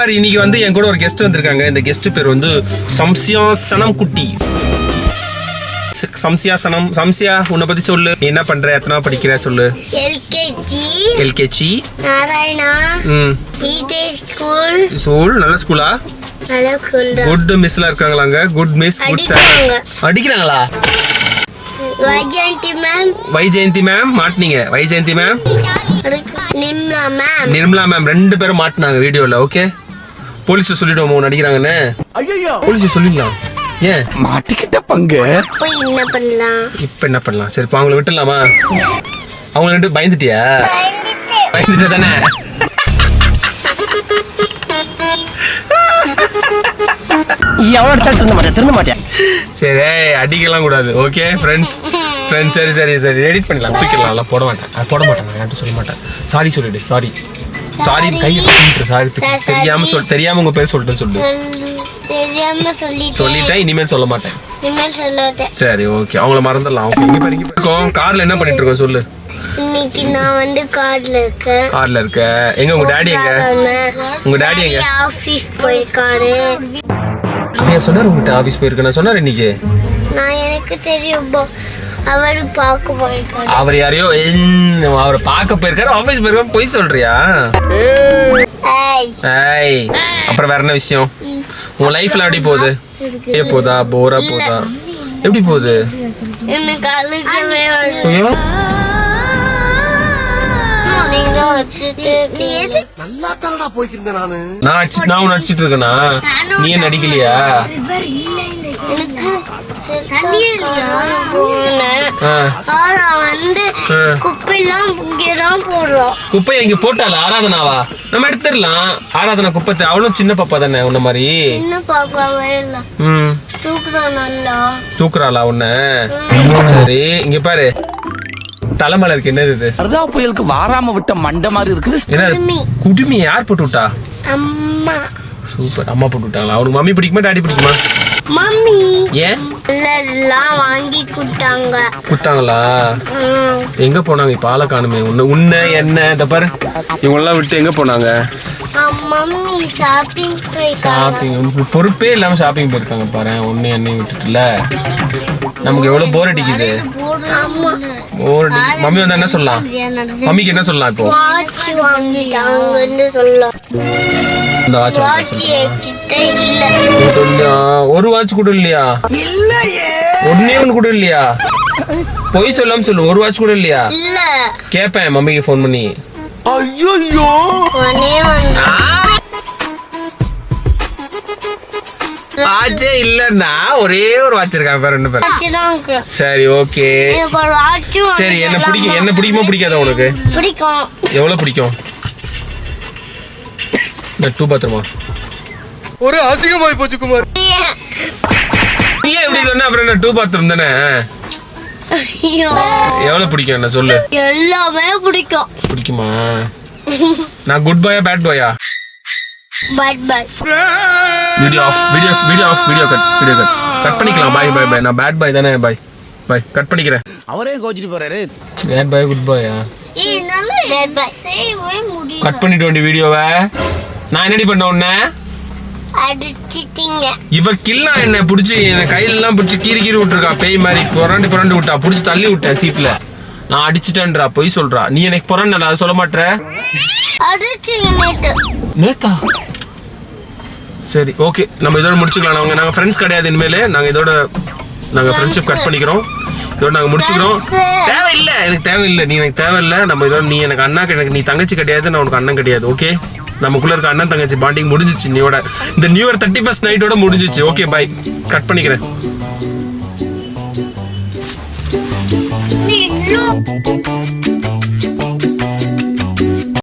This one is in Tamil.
சார் இன்னைக்கு வந்து என் கூட ஒரு கெஸ்ட் வந்திருக்காங்க. இந்த கெஸ்ட் பேர் வந்து சம்சியா சனம் குட்டி ச- சம்சியா உன்னை பத்தி சொல்லு. நீ என்ன பண்ற? எத்தனை படிக்கிற? சொல்லு. எல்கேஜி. எல்கேஜி. நாராயணா. ம். ஈதே ஸ்கூல் ஸ்கூல் நல்ல ஸ்கூலா நல்ல ஸ்கூல் குட் மிஸ்லாம் இருக்காங்களாங்க? குட் மிஸ் குட் சார் அடிக்கிறாங்க. அடிக்கிறாங்களா? Vyjayanthi ma'am Vaijayanthi ma'am மாட்டினீங்க. Vaijayanthi ma'am Nimla ma'am Nirmala ma'am ரெண்டு பேரும் மாட்டினாங்க வீடியோல ஓகே போலீஸ்ல சொல்லிடுவோம் நடிக்கிறாங்கன்னு ஐயோ போலீஸ் சொல்லிடலாம். ஏன்? மாட்டிக்கிட்ட பங்கு. என்ன பண்ணலாம்? இப்ப என்ன பண்ணலாம்? சரி இப்போ அவங்கள விட்டுலாமா அவங்க ரெண்டு பயந்துட்டியா? பயந்துட்ட தானே? எவ்வளோ அடிச்சாலும் திருந்த மாட்டேன் திருந்த மாட்டேன் சரி அடிக்கலாம் கூடாது ஓகே ஃப்ரெண்ட்ஸ் ஃப்ரெண்ட்ஸ் சரி சரி சரி எடிட் பண்ணிடலாம். தூக்கிடலாம் போட மாட்டேன். போட மாட்டேன் நான் யார்கிட்ட சொல்ல மாட்டேன். சாரி சொல்லிடு சாரி சாரி கையை சாரி தெரியாம சொல் தெரியாம உங்க பேர் சொல்லிட்டு சொல்லு. சொல்லு. தெரியாம சொல்லிட்டேன். இனிமேல் சொல்ல மாட்டேன். இனிமேல் சொல்லாத சரி ஓகே. அவங்கள மறந்துடலாம். ஓகே கார்ல என்ன பண்ணிட்டு இருக்கோம் சொல்லு. இன்னைக்கு நான் வந்து கார்ல இருக்கேன். கார்ல இருக்க. எங்க உங்க டாடி எங்க? உங்க டாடி எங்க? ஆபீஸ் போயிருக்காரு. அப்படியா சொன்னார் உங்ககிட்ட ஆபீஸ் போயிருக்க நான் சொன்னார் இன்னைக்கு? நான் எனக்கு தெரியும். அவரு பார்க்க போயிருக்காரு. அவர் யாரையோ அவரை பார்க்க போயிருக்காரு ஆபீஸ் போயிருக்காரு போய் சொல்றியா? ஏய். அப்புறம் வேற என்ன விஷயம்? உங்க லைஃப்ல எப்படி போகுது? ஏ போதா போரா போதா? எப்படி போகுது? எனக்கு அழுகவே வச்சுட்டு நல்லா போய்க்கிருந்தேன் நானு. நான் அடிச்சிட்டு இருக்கேனா? நீ இங்கதான் போடுறோம். குப்பையை இங்க போட்டால ஆராதனாவா? நம்ம எடுத்துடலாம். ஆராதனா குப்பத்தை. அவளும் சின்ன பாப்பா தானே உன்ன மாதிரி? தூக்குறாளா உன்ன? சரி இங்க பாரு. தலைமலை இருக்கு என்னது இது? வரதா புயலுக்கு வாராம விட்ட மண்டை மாதிரி இருக்குது. என்ன குடுமி. குடுமி யார் போட்டு விட்டா? அம்மா. சூப்பர். அம்மா போட்டு விட்டாங்களா? அவனுக்கு மம்மி பிடிக்குமா டாடி பிடிக்குமா? மம்மி. ஏன்? எல்லாம் வாங்கி கொடுத்தாங்க. குத்தாங்களா. எங்க போனாங்க? இப்ப ஆளை காணுமே. உன்ன உன்ன என்ன இந்த பாரு. இவங்கெல்லாம் விட்டு எங்க போனாங்க? மம்மி ஷாப்பிங் போயிருக்காங்க ஷாப்பிங் பொறுப்பே இல்லாம ஷாப்பிங் போயிருக்காங்க பாரு. ஒன்னு என்னையும் விட்டுட்டுல. நமக்கு எவ்வளவு போர் அடிக்குது? போர் மம்மி வந்தா என்ன சொல்லலாம்? மம்மிக்கு என்ன சொல்லலாம் இப்போ? வாட்ச் வாங்கிட்டாங்கன்னு சொல்லலாம். இந்த வாட்ச் ஒரு வாட்ச் கூட இல்லையா? ஒன்னே ஒண்ணு கூட இல்லையா? பொய் சொல்லாம சொல்லு. ஒரு வாட்ச் கூட இல்லையா? இல்ல. கேப்பேன் மம்மிக்கு ஃபோன் பண்ணி. ஐயோ வாட்சே இல்லன்னா ஒரே ஒரு வாட்ச் இருக்காங்க பேர் ரெண்டு பேர். சரி ஓகே. சரி என்ன பிடிக்கும்? என்ன பிடிக்குமா பிடிக்காதா உனக்கு? பிடிக்கும். எவ்வளவு பிடிக்கும்? டூ பாத்ரூமா? ஒரு அசிங்கமாய் போச்சு குமார். நீ ஏன் இப்படி சொன்ன? அப்புறம் என்ன டூ பாத்ரூம் தானே? எவ்வளவு பிடிக்கும் என்ன சொல்லு? எல்லாமே பிடிக்கும். பிடிக்குமா? நான் குட் பாயா bad paya but but video off video video off video cut video cut cut பண்ணிக்கலாம். பாய் பாய் பாய் நான் பேட் பாய் தானே பாய் பாய் கட் பண்ணிக்கிறேன். அவரே கோச்சிட்டு போறாரு. பேட் பாய் குட் பாயா கட் பண்ணிட்டு வேண்டிய வீடியோவை நான் என்னடி பண்ண உடனே அடிச்சிட்டீங்க. இவ கில்லா என்ன புடிச்சு என் கையில எல்லாம் புடிச்சு கீறி கீறி விட்டுருக்கா. பேய் மாதிரி புரண்டு புரண்டு விட்டா. புடிச்சு தள்ளி விட்டேன் சீட்ல. நான் அடிச்சிட்டேன்றா பொய் சொல்றா. நீ எனக்கு புறண்ட அதை சொல்ல மாட்டேற நேத்து. சரி ஓகே. நம்ம இதோட முடிச்சுக்கலாம். நாங்க நாங்க ஃப்ரெண்ட்ஸ் கிடையாது இனிமேல். நாங்க இதோட நாங்க ஃப்ரெண்ட்ஷிப் கட் பண்ணிக்கிறோம். இதோட நாங்க முடிச்சுக்கிறோம். தேவையில்லை. எனக்கு தேவையில்லை. நீ எனக்கு தேவையில்லை. நம்ம இதோட நீ எனக்கு அண்ணா எனக்கு நீ தங்கச்சி கிடையாது. நான் உனக்கு அண்ணன் கிடையாது. ஓகே? நமக்குள்ள இருக்க அண்ணன் தங்கச்சி பாண்டிங் முடிஞ்சிச்சு. நீயோட இந்த நியூ இயர் தேர்ட்டி ஃபர்ஸ்ட் நைட்டோட முடிஞ்சிச்சு. ஓகே பை கட் பண்ணிக்கிறேன். Thank